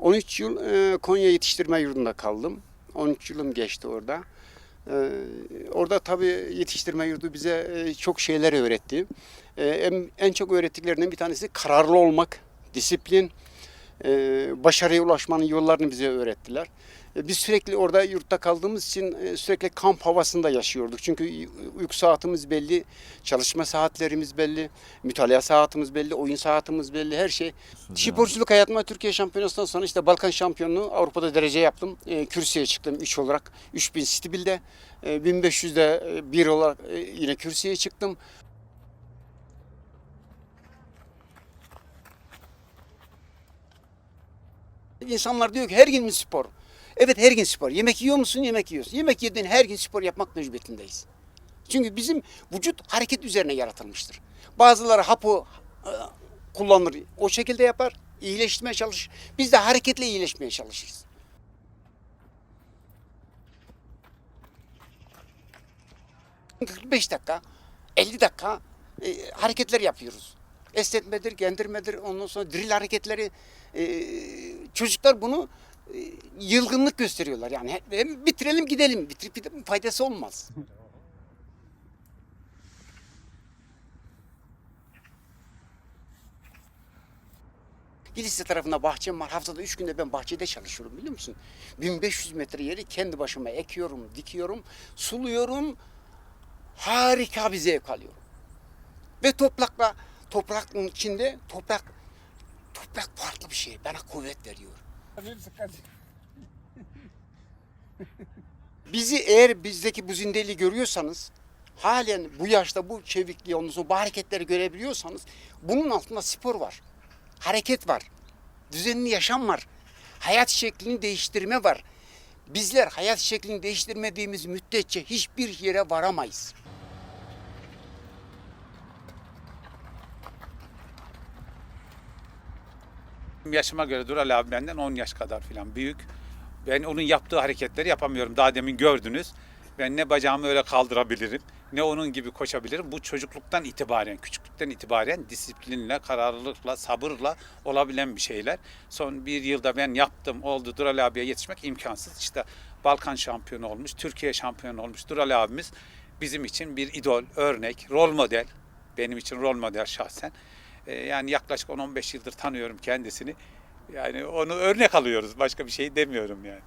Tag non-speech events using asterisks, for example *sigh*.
13 yıl e, Konya Yetiştirme Yurdu'nda kaldım. 13 yılım geçti orada. E, orada tabii yetiştirme yurdu bize e, çok şeyler öğretti. En, en çok öğrettiklerinden bir tanesi kararlı olmak, disiplin, başarıya ulaşmanın yollarını bize öğrettiler. E, Biz sürekli orada yurtta kaldığımız için e, sürekli kamp havasında yaşıyorduk. Çünkü uyku saatimiz belli, çalışma saatlerimiz belli, mütalaa saatimiz belli, oyun saatimiz belli, her şey. Sporculuk hayatıma Türkiye şampiyonasından sonra işte Balkan şampiyonluğu Avrupa'da derece yaptım. E, kürsüye çıktım 3 olarak. 3000 Stibil'de, e, 1500'de 1 olarak e, yine kürsüye çıktım. İnsanlar diyor ki her gün mü spor? Evet her gün spor. Yemek yiyor musun? Yemek yiyorsun. Yemek yediğin her gün spor yapmak mecburiyetindeyiz. Çünkü bizim vücut hareket üzerine yaratılmıştır. Bazıları hapı e, kullanır, o şekilde yapar, iyileştirmeye çalışır. Biz de hareketle iyileşmeye çalışırız. ...45 dakika, 50 dakika e, hareketler yapıyoruz. Esnetmedir, gendirmedir, ondan sonra drill hareketleri. e, çocuklar bunu e, yılgınlık gösteriyorlar. Yani hem bitirelim gidelim, bitirip gidelim faydası olmaz. *laughs* Kilis'te tarafında bahçem var. Haftada üç günde ben bahçede çalışıyorum biliyor musun? 1500 metre yeri kendi başıma ekiyorum, dikiyorum, suluyorum. Harika bir zevk alıyorum. Ve toprakla, toprağın içinde toprak, toprak farklı bir şey. Bana kuvvet veriyor. *laughs* Bizi eğer bizdeki bu zindeliği görüyorsanız, halen bu yaşta bu çevikliği, ondan sonra bu hareketleri görebiliyorsanız, bunun altında spor var hareket var. Düzenli yaşam var. Hayat şeklini değiştirme var. Bizler hayat şeklini değiştirmediğimiz müddetçe hiçbir yere varamayız. Yaşıma göre Dural abi benden 10 yaş kadar falan büyük. Ben onun yaptığı hareketleri yapamıyorum. Daha demin gördünüz. Ben ne bacağımı öyle kaldırabilirim, ne onun gibi koşabilirim. Bu çocukluktan itibaren, küçüklükten itibaren disiplinle, kararlılıkla, sabırla olabilen bir şeyler. Son bir yılda ben yaptım, oldu Dural abiye yetişmek imkansız. İşte Balkan şampiyonu olmuş, Türkiye şampiyonu olmuş Dural abimiz bizim için bir idol, örnek, rol model. Benim için rol model şahsen. Ee, Yani yaklaşık 10-15 yıldır tanıyorum kendisini. Yani onu örnek alıyoruz. Başka bir şey demiyorum yani.